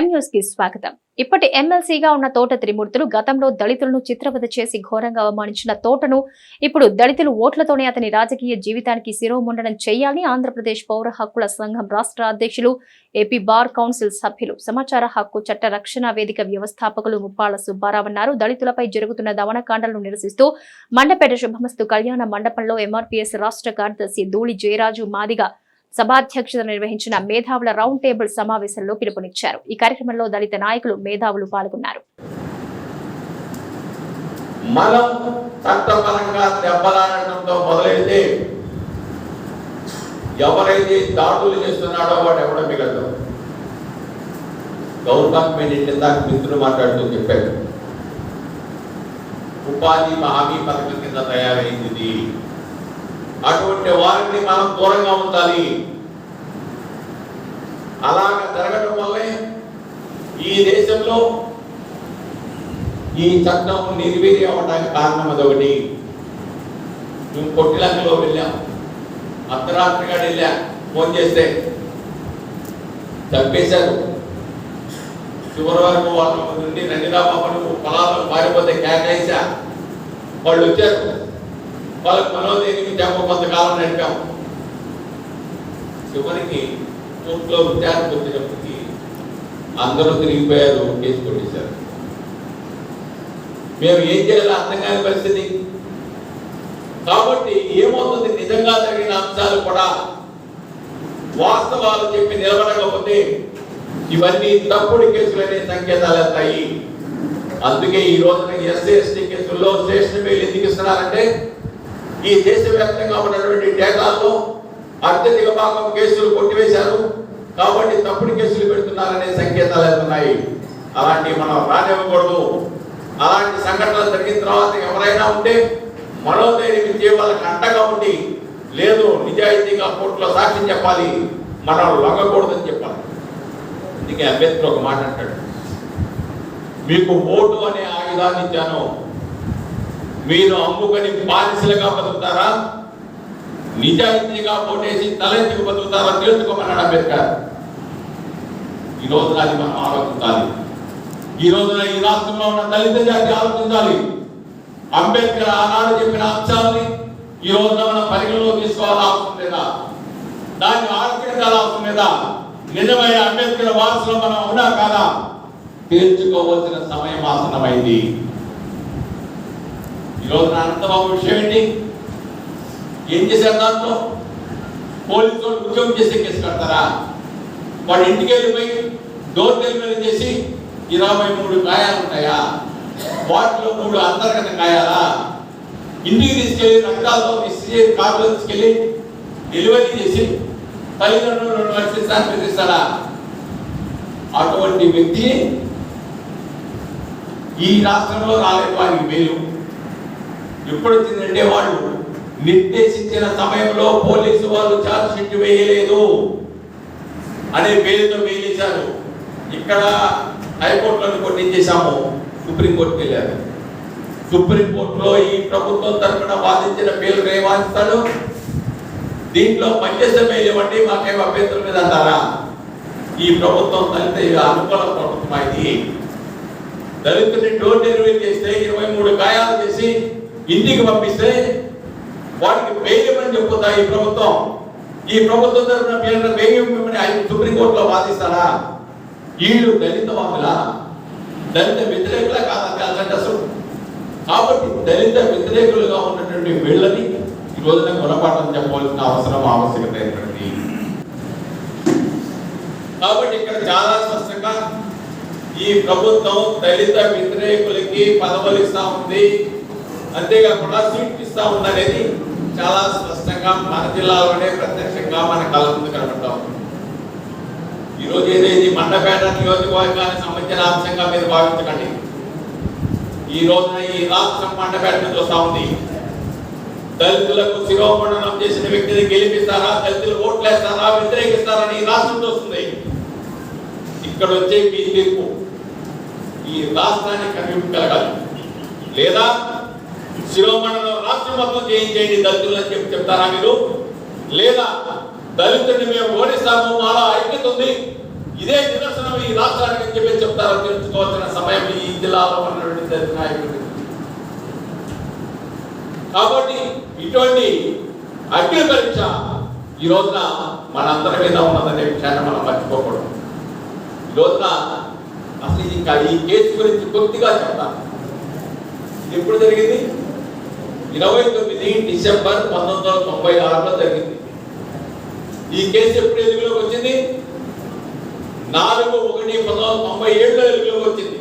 కి స్వాగతం. ఇప్పటి ఎమ్మెల్సీగా ఉన్న తోట త్రిమూర్తులు గతంలో దళితులను చిత్రవద చేసి ఘోరంగా అవమానించిన తోటను ఇప్పుడు దళితులు ఓట్లతోనే అతని రాజకీయ జీవితానికి శిరోముండనం చేయాలని ఆంధ్రప్రదేశ్ పౌర హక్కుల సంఘం రాష్ట్ర అధ్యక్షులు ఏపీ బార్ కౌన్సిల్ సభ్యులు సమాచార హక్కు చట్ట రక్షణ వేదిక వ్యవస్థాపకులు ముప్పాళ్ళ సుబ్బారావు అన్నారు. దళితులపై జరుగుతున్న దమనకాండలను నిరసిస్తూ మండపేట శుభమస్తు కళ్యాణ మండపంలో ఎంఆర్పీఎస్ రాష్ట్ర కార్యదర్శి ధూళి జయరాజు మాదిగా సభాధ్యక్షత నిర్వహించిన మేధావుల రౌండ్ టేబుల్ సమావేశంలో పిలుపునిచ్చారు. ఈ కార్యక్రమంలో దళిత నాయకులు మేధావులు పాల్గొన్నారు. మనం చట్టపరంగా దెబ్బలాడటంతో మొదలైతే ఎవరైతే దాడులు చేస్తున్నాడో వాడు ఎవడో మిగలదు గవర్నమెంట్ ఇందాక మిత్రులు మాట్లాడుతూ చెప్పారు ఉపాధి హామీ పథకం కింద తయారైంది. అటువంటి వారిని మనం దూరంగా ఉండాలి అలాగ జరగడం వల్లే ఈ దేశంలో ఈ చట్టం నిర్వీర్య అవడానికి కారణం అదొకటి. మేము పొట్టిలంకలో వెళ్ళాం. అర్ధరాత్రిగా వెళ్ళా. ఫోన్ చేస్తే చంపేశారు. చివరి వరకు వాళ్ళ నుండి రంగిరా బాబు పొలాలను పారిపోతే కేటాయించా. వాళ్ళు వచ్చారు. వాళ్ళకి మనోదేవికి చెప్ప కొంతకాలం నడిపాం. చివరికి కోర్టులో విచారణకు వచ్చేటప్పటికి అందరూ తిరిగిపోయారు కేసు కొట్టేశారు. మేము ఏం చేయాలో అర్థం కాని పరిస్థితి. కాబట్టి ఏమవుతుంది? నిజంగా జరిగిన అంశాలు కూడా వాస్తవాలు చెప్పి నిలబడకపోతే ఇవన్నీ తప్పుడు కేసులనే సంకేతాలు వస్తాయి. అందుకే ఈ రోజున ఎస్సీ ఎస్టీ కేసుల్లో స్టేషన్ బెయిల్ ఎందుకు ఇస్తున్నారంటే ఈ దేశవ్యాప్తంగా ఉన్నటువంటి డేటాల్లో అత్యధిక భాగం కేసులు కొట్టివేశారు. కాబట్టి తప్పుడు కేసులు పెడుతున్నారనే సంకేతాలు వెళ్తున్నాయి అలాంటివి మనం రానివ్వకూడదు. అలాంటి సంఘటనలు జరిగిన తర్వాత ఎవరైనా ఉంటే మనోధైర్యం ఇచ్చే వాళ్ళకి అండగా ఉండి లేదు నిజాయితీగా కోర్టులో సాక్ష్యం చెప్పాలి. మనం లొంగకూడదని చెప్పాలి. అందుకే అంబేద్కర్ ఒక మాట అంటాడు. మీకు ఓటు అనే ఆయుధాన్ని ఇచ్చాను. మీరు అమ్ముకొని బానిసలుగా బతుకుతారా? నిజాయితీగా ఓటేసి తలెత్తుకు బతుకుతారా? తెలుసుకోమన్నాడు అంబేద్కర్. ఈ రోజున అది మనం ఆలోచించాలి ఈ రోజున ఈ రాష్ట్రంలో ఉన్న దళిత జాతి ఆలోచించాలి. అంబేద్కర్ ఆనాడు చెప్పిన అంశాలని ఈ రోజున మనం పరిగణలో తీసుకోవాలా అవసరం లేదా? దాన్ని ఆలోచించాల అవసరం లేదా? నిజమైన అంబేద్కర్ వారసులో మనం ఉన్నా కాదా? తేల్చుకోవాల్సిన సమయం ఆసనమైంది ఈ రోజున అనంతబాబు విషయం ఏంటి? ఏం చేశారు దాంట్లో? పోలీసు వాళ్ళు ఉద్యోగం చేసే కేసు కడతారా? వాడు ఇంటికి వెళ్ళిపోయి డోర్ డెలివరీ చేసి ఇరవై మూడు గాయాలు ఉంటాయా వాటిలో మూడు అంతర్గత గాయాలా? ఇంటికి తీసుకెళ్ళి రక్తాలతో ఇస్తే కారులో తీసుకెళ్ళి డెలివరీ చేసి తల్లిదండ్రులు రెండు లక్షలు ఇస్తారా అటువంటి వ్యక్తి ఈ రాష్ట్రంలో రాలేదు వారికి మేలు. ఎప్పుడు వచ్చిందంటే వాళ్ళు నిర్దేశించిన సమయంలో పోలీసు వాళ్ళు ఛార్జ్ షీట్ వేయలేదు అనే పేరుతో వేయించారు ఇక్కడ హైకోర్టులో కొట్టించేశాము సుప్రీంకోర్టుకి వెళ్ళారు. సుప్రీంకోర్టులో ఈ ప్రభుత్వం తరఫున వాదించిన పేరు ఏ వాదిస్తాడు దీంట్లో పనిచేసే మేలు ఇవ్వండి మాకేం అభ్యంతరం మీద అంటారా ఈ ప్రభుత్వం దళిత అనుకూల ప్రభుత్వం ఇది. దళితుని డోర్ డెలివరీ చేస్తే ఇరవై మూడు గాయాలు చేసి ఇంటికి పంపిస్తే వాడికి బెయిల్ అని చెప్పుతా ఈ ప్రభుత్వం? ఈ ప్రభుత్వం తరఫున పేరు బెయిల్ ఇవ్వమని ఆయన సుప్రీంకోర్టులో వాదిస్తారా? వీళ్ళు దళిత వాదులా దళిత వ్యతిరేకులా కాదా అంటే అసలు. కాబట్టి దళిత వ్యతిరేకులుగా ఉన్నటువంటి వీళ్ళని ఈ రోజున గుణపాఠం చెప్పవలసిన అవసరం ఆవశ్యకత ఏంటండి కాబట్టి ఇక్కడ చాలా స్పష్టంగా ఈ ప్రభుత్వం దళిత వ్యతిరేకులకి పదవులు ఇస్తా ఉంది. అంతేకాకుండా సీట్లు ఇస్తా ఉందనేది చాలా స్పష్టంగా మన జిల్లాలోనే ప్రత్యక్షంగా మన కళ్ళ ముందు కనబడతా ఉంది. ఈరోజు ఏదైతే మండపేట నియోజకవర్గానికి సంబంధించిన అంశంగా మీరు భావించకండి. ఈ రోజున ఈ రాష్ట్రం మండపేట నుంచి వస్తా ఉంది. దళితులకు శిరోమండనం చేసిన వ్యక్తిని గెలిపిస్తారా దళితులు ఓట్లేస్తారా వ్యతిరేకిస్తారని ఈ రాష్ట్రం చూస్తుంది. ఇక్కడ వచ్చే బీజేపీ ఈ రాష్ట్రాన్ని కనిపించగలగాలి లేదా శిరోమండలం రాష్ట్రం మొత్తం చేయించేయండి దళితులు అని చెప్పి చెప్తారా మీరు? లేదా దళితుడిని మేము ఓడిస్తాము మాలో ఐక్యత ఉంది. ఇదే నిదర్శనం ఈ రాష్ట్రానికి అని చెప్పి చెప్తారో? తెలుసుకోవాల్సిన సమయం ఈ జిల్లాలో ఉన్నటువంటి దళిత నాయకుడు కాబట్టి ఇటువంటి అగ్ని పరీక్ష ఈ రోజున మనందరి మీద ఉన్నదనే విషయాన్ని మనం మర్చిపోకూడదు. ఈ రోజున అసలు ఇంకా ఈ కేసు గురించి కొద్దిగా చెప్తాను. ఎప్పుడు జరిగింది? ఇరవై తొమ్మిది డిసెంబర్ పంతొమ్మిది వందల తొంభై ఆరులో జరిగింది. ఈ కేసు ఎప్పుడు ఎదుగులోకి వచ్చింది? నాలుగు ఒకటి పంతొమ్మిది వందల తొంభై ఏడులో వెలుగులోకి వచ్చింది.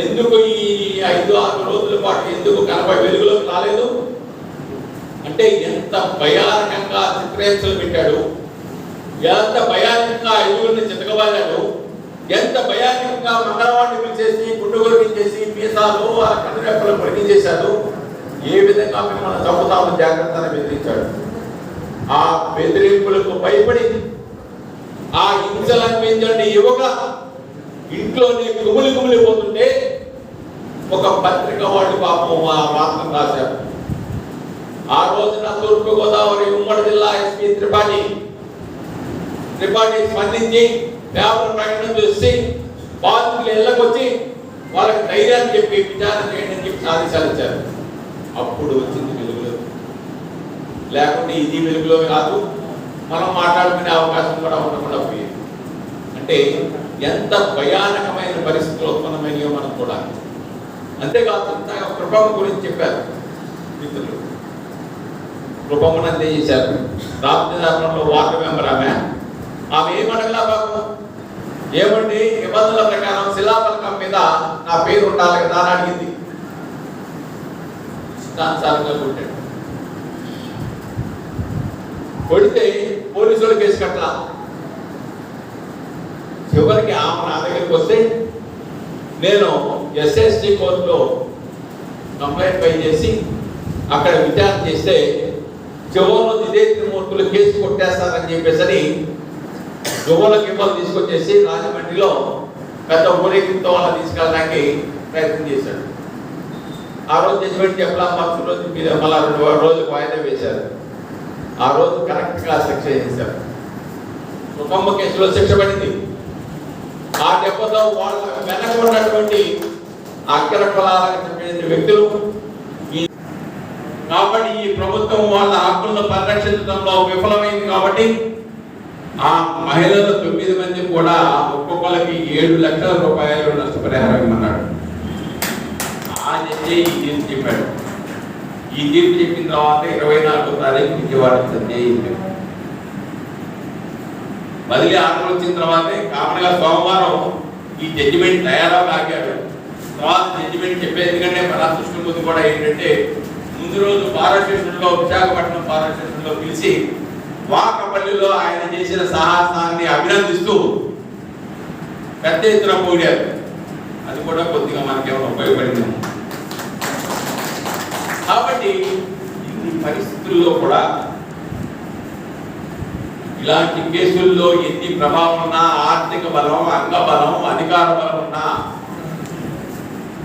ఎందుకు ఈ ఐదు ఆరు రోజుల పాటు ఎందుకు కనబడి వెలుగులోకి రాలేదు? అంటే ఎంత భయానకంగా చిత్రహింసలు పెట్టాడు ఎంత భయానకంగా ఐదుగురిని చితకబాదాడు ఎంత భయానకంగా మంగళవాడిని పిలిచేసి గుండు చేసి మీసాలు ఆ కనురెప్పలు పొడిగించేశాడు ఏ విధంగా మిమ్మల్ని చంపుతామని జాగ్రత్తగా బెదిరించాడు. ఆ బెదిరింపులకు భయపడి ఆ హింసలు అనిపించండి యువక. ఇంట్లోనే కుమిలి కుమిలిపోతుంటే ఒక పత్రిక వాళ్ళు పాపం ఆ వార్త రాశారు. ఆ రోజున తూర్పు గోదావరి ఉమ్మడి జిల్లా ఎస్పీ త్రిపాఠి. త్రిపాఠి స్పందించి పేపర్ ప్రకటన చూసి బాధితులు ఇళ్ళకొచ్చి వాళ్ళకి ధైర్యాన్ని చెప్పి విచారణ చేయండి అని చెప్పి ఆదేశాలు ఇచ్చారు. అప్పుడు వచ్చింది వెలుగులో లేకుంటే ఇది వెలుగులో కాదు మనం మాట్లాడుకునే అవకాశం కూడా ఉండకుండా పోయేది. అంటే ఎంత భయానకమైన పరిస్థితులు ఉత్పన్నమైనయో మనం కూడా. అంతేకాదు ఇంతగా గురించి చెప్పారు మిత్రులు. కృపమ్మను అందజేశారు రామచంద్రంలో వార్డు మెంబర్ ఆమె. ఆమె ఏమడగలా బాబు? ఏమండి? నిబంధనల ప్రకారం శిలాఫలకం మీద నా పేరు ఉండాలి కదా అని అడిగింది. ఇష్టానుసారంగా కొట్టాడు. కొడితే పోలీసులు కేసు కట్టలా. చివరికి ఆమె నా దగ్గరికి వస్తే నేను ఎస్ఎస్టి కోర్టులో కంప్లైంట్ పై చేసి అక్కడ విచారణ చేస్తే చివరిలో ఇదే త్రిమూర్తులు కేసు కొట్టేస్తారని చెప్పేసి యువలకు ఇవ్వాలి తీసుకొచ్చేసి రాజమండ్రిలో పెద్ద ఊరేగింపు వాళ్ళ తీసుకెళ్ళడానికి ప్రయత్నం చేశాడు. ఆ రోజు జడ్జిమెంట్ ఎప్పుడా మరుసటి రోజు మీద మళ్ళా రెండు రోజులకు వాయిదా వేశారు. ఆ రోజు కరెక్ట్గా శిక్ష చేశారు. కుటుంబ కేసులో శిక్ష పడింది. ఆ దెబ్బతో వాళ్ళ వెనక ఉన్నటువంటి అగ్ర కులాలకు చెందిన వ్యక్తులు కాబట్టి ఈ ప్రభుత్వం వాళ్ళ హక్కులను పరిరక్షించడంలో విఫలమైంది కాబట్టి ఆ మహిళలు తొమ్మిది మంది కూడా ఒక్కొక్కరికి ఏడు లక్షల రూపాయలు నష్టపరిహారం ఇమ్మన్నాడు ఆ ఈ తీర్పు చెప్పాడు. ఈ తీర్పు చెప్పిన తర్వాత ఇరవై నాలుగో తారీఖు విజయవాడ చెప్పాడు బదిలీ ఆర్డర్ వచ్చిన తర్వాతే కామన్గా సోమవారం ఈ జడ్జిమెంట్ తయారవ ఆగాడు తర్వాత జడ్జిమెంట్ చెప్పే ఎందుకంటే మన దృష్టి కూడా ఏంటంటే ముందు రోజు భారత స్టేషన్లో విశాఖపట్నం భారత స్టేషన్లో పిలిచి వాకపల్లిలో ఆయన చేసిన సాహసాన్ని అభినందిస్తూ పెద్ద ఎత్తున పోయారు. అది కూడా కొద్దిగా మనకేమైనా ఉపయోగపడింది కాబట్టి ఇన్ని పరిస్థితుల్లో కూడా ఇలాంటి కేసుల్లో ఎన్ని ప్రభావం ఉన్నా ఆర్థిక బలం అంగ బలం అధికార బలం ఉన్నా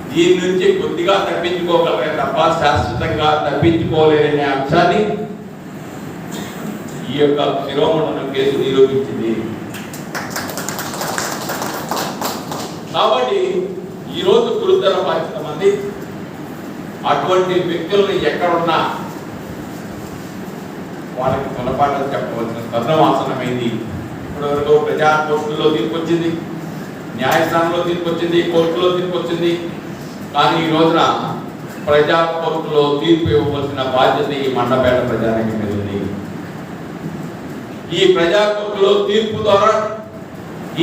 దీని నుంచి కొద్దిగా తప్పించుకోగలమే తప్ప శాశ్వతంగా తప్పించుకోలేదనే అంశాన్ని ఈ యొక్క శిరోమండలం కేసు నిరూపించింది. కాబట్టి ఈరోజు గురుతర బాధ్యత మంది అటువంటి వ్యక్తులను ఎక్కడున్నా వాళ్ళకి తొలపాటలు చెప్పవలసిన తరుణవాసనమైంది ఇప్పటివరకు ప్రజా కోర్టుల్లో తీర్పు వచ్చింది. న్యాయస్థానంలో తీర్పు వచ్చింది. కోర్టులో తీర్పు వచ్చింది. కానీ ఈ రోజున ప్రజా కోర్టులో తీర్పు ఇవ్వవలసిన బాధ్యత ఈ మండపేట ప్రజానికి మీద ఉంది. ఈ ప్రజా కోర్టులో తీర్పు ద్వారా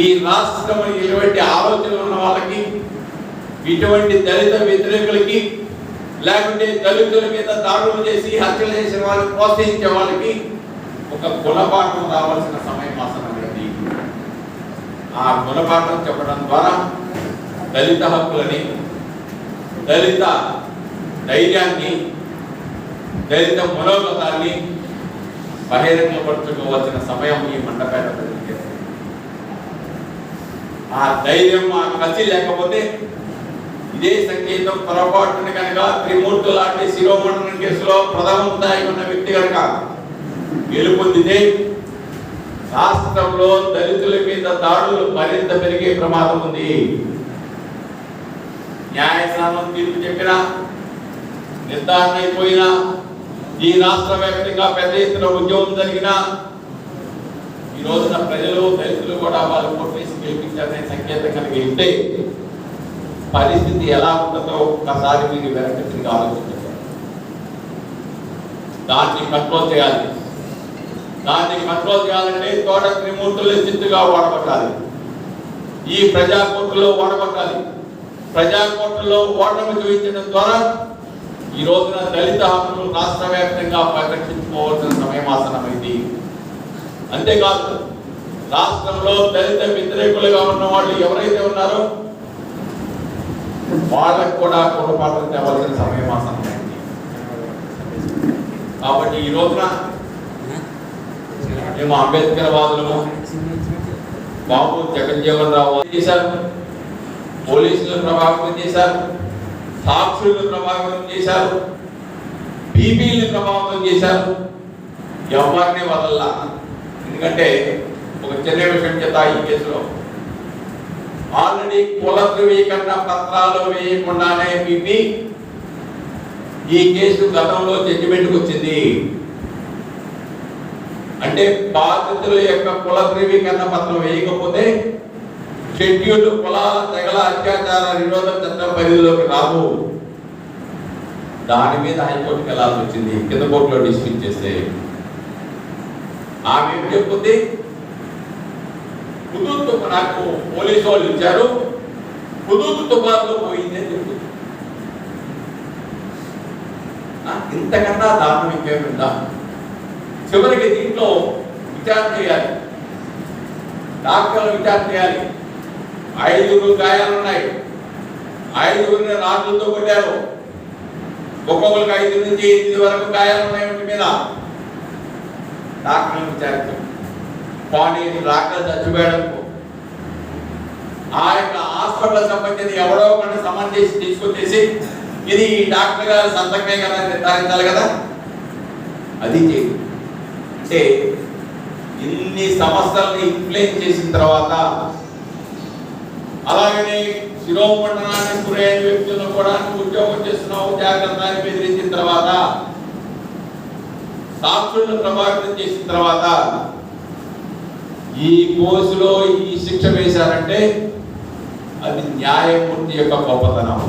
ఈ రాష్ట్రం ఎటువంటి ఆలోచనలు ఉన్న వాళ్ళకి ఇటువంటి దళిత వ్యతిరేకులకి లేకుంటే దళితుల మీద దాడులు చేసి హత్యలు చేసిన వాళ్ళని ప్రోత్సహించే వాళ్ళకి ఒక గుణపాఠం రావాల్సిన సమయం ఆసనమైంది ఆ గుణపాఠం చెప్పడం ద్వారా దళిత హక్కులని దళిత ధైర్యాన్ని దళిత మనోగతాన్ని బహిరంగపరచుకోవాల్సిన సమయం ఈ మండపేట ప్రజలకి ఆ ధైర్యం ఆ కసి లేకపోతే ఇదే సంకేతం పొరపాటున కనుక త్రిమూర్తులు లాంటి శిరోమండలం కేసులో ప్రథమ స్థాయి ఉన్న వ్యక్తి కనుక గెలుపొందితే రాష్ట్రంలో దళితుల మీద దాడులు మరింత పెరిగే ప్రమాదం ఉంది. న్యాయస్థానం తీర్పు చెప్పినా నిర్ధారణ అయిపోయినా ఈ రాష్ట్ర వ్యాప్తంగా పెద్ద ఎత్తున ఉద్యోగం జరిగినా ఈ రోజున ప్రజలు దళితులు కూడా వాళ్ళు కొట్టేసి గెలిపించారనే సంకేతం కలిగి ఉంటే పరిస్థితి ఎలా ఉంటుందో ఒక్కసారి మీరు వెనక్కి తిరిగి ఆలోచించారు దాన్ని కంట్రోల్ చేయాలి. దాన్ని కంట్రోల్ చేయాలంటే తోట త్రిమూర్తులు చిత్తుగా వాడబట్టాలి ఈ ప్రజా కోర్టులో ప్రజాకోర్టులో ప్రజా కోర్టులో ఓటమి చూపించడం ద్వారా ఈ రోజున దళిత హక్కులు రాష్ట్ర వ్యాప్తంగా ప్రకటించుకోవాల్సిన సమయం ఆసనమైంది అంతేకాదు రాష్ట్రంలో దళిత వ్యతిరేకులుగా ఉన్న వాళ్ళు ఎవరైతే ఉన్నారో వాళ్ళకు కూడా గుణపాఠం తేవాల్సిన సమయం ఆసనమైంది కాబట్టి ఈ రోజున మేము అంబేద్కర్ వాదులము. బాబు జగజ్జీవన్ రావు చేశారు. పోలీసులు ప్రభావితం చేశారు. సాక్షులను ప్రభావితం చేశారు. బీబీని ప్రభావితం చేశారు. ఎవరిని వదల ఎందుకంటే ఒక చిన్న విషయం చేత ఈ కేసులో. ఆల్రెడీ కుల ధృవీకరణ పత్రాలు వేయకుండానే బీబీ ఈ కేసు గతంలో జడ్జిమెంట్కి వచ్చింది. అంటే బాధితుల యొక్క కుల ధృవీకరణ పత్రం వేయకపోతే షెడ్యూల్ కుల తెగల అత్యాచార నిరోధ చట్టం పరిధిలోకి రావు. దాని మీద హైకోర్టుకి వెళ్ళాల్సి వచ్చింది. కింద కోర్టులో డిస్మిస్ చేస్తే. ఆమె ఏం హుదూద్ తుఫా- నాకు పోలీసు వాళ్ళు ఇచ్చారు హుదూద్ తుఫాన్లో పోయింది అని చెప్తుంది ఇంతకన్నా దారుణం ఇంకేముందా చివరికి దీంట్లో విచారణ చేయాలి డాక్టర్లు విచారణ చేయాలి ఐదుగురు గాయాలు ఉన్నాయి ఐదుగురిని రాజులతో కొట్టారు ఒక్కొక్కరికి ఐదు నుంచి ఎనిమిది వరకు గాయాలు ఉన్నాయి మీద డాక్టర్లు విచారించారు కానీ డాక్టర్ చచ్చిపోయాడు ఆ యొక్క హాస్పిటల్ సంబంధించి ఎవడో ఒకటి సంబంధించి తీసుకొచ్చేసి ఇది ఈ డాక్టర్ గారి సంతకమే కదా నిర్ధారించాలి కదా? అది చేయదు. అంటే ఇన్ని సమస్యల్ని ఇన్ఫ్లుయెన్స్ చేసిన తర్వాత అలాగనే శిరోమండనాన్ని గురైన వ్యక్తులను కూడా ఉద్యోగం చేస్తున్నావు జాగ్రత్త అని బెదిరించిన తర్వాత సాక్షులను ప్రభావితం చేసిన తర్వాత ఈ కోర్సులో ఈ శిక్ష వేశారంటే అది న్యాయమూర్తి యొక్క గొప్పతనం.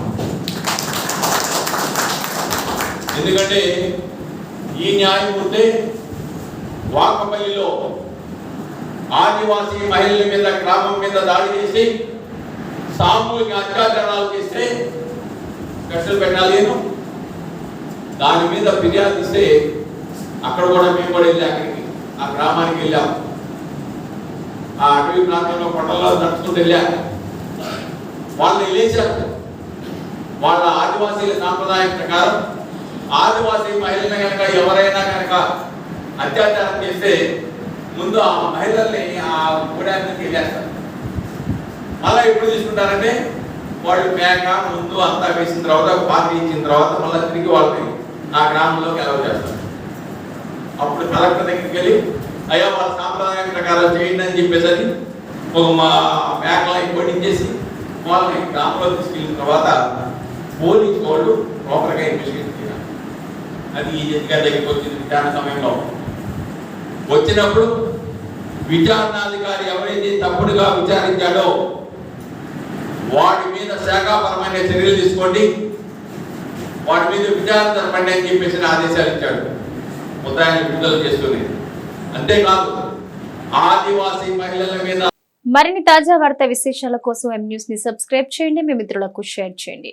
ఎందుకంటే ఈ న్యాయమూర్తి వాకపల్లిలో ఆదివాసీ మహిళల మీద గ్రామం మీద దాడి చేసి సామూహిక అత్యాచారాలు చేస్తే కట్టలు పెట్టాలి నేను దాని మీద ఫిర్యాదు ఇస్తే అక్కడ కూడా మేము కూడా వెళ్ళి అక్కడికి ఆ గ్రామానికి వెళ్ళాం ఆ అటవీ ప్రాంతంలో కొండల్లో నడుచుకుంటూ వెళ్ళారు. వాళ్ళు వెళ్ళేశారు వాళ్ళ ఆదివాసీల సాంప్రదాయం ప్రకారం ఆదివాసీ మహిళలు కనుక ఎవరైనా కనుక అత్యాచారం చేస్తే ముందు ఆ మహిళల్ని ఆ గూడానికి వెళ్ళేస్తారు. మళ్ళీ ఎప్పుడు తీసుకుంటారంటే వాళ్ళు మేక ముందు అంతా వేసిన తర్వాత పార్టీ ఇచ్చిన తర్వాత మళ్ళీ తిరిగి వాళ్ళని ఆ గ్రామంలోకి అలవ చేస్తారు. అప్పుడు కలెక్టర్ దగ్గరికి వెళ్ళి అయ్యా వాళ్ళ సాంప్రదాయం ప్రకారం చేయండి అని చెప్పేసరి ఒక మా బ్యాగ్లో కొట్టించేసి వాళ్ళని గ్రామంలో తీసుకెళ్ళిన తర్వాత పోలీసు వాళ్ళు ప్రాపర్గా ఇన్వెస్టిగేషన్ చేయాలి. అది ఈ జడ్జి గారి దగ్గరికి వచ్చింది విచారణ సమయంలో. వచ్చినప్పుడు విచారణాధికారి ఎవరైతే తప్పుడుగా విచారించాడో వాడి మీద శాఖాపరమైన చర్యలు తీసుకోండి. వాడి మీద విచారణ జరపండి అని చెప్పేసి ఆదేశాలు ఇచ్చాడు. ముద్దాయిని విడుదల చేసుకుని అంతేకాదు ఆదివాసీ మహిళల మీద మరిన్ని తాజా వార్తా విశేషాల కోసం ఎం న్యూస్ని సబ్స్క్రైబ్ చేయండి. మీ మిత్రులకు షేర్ చేయండి.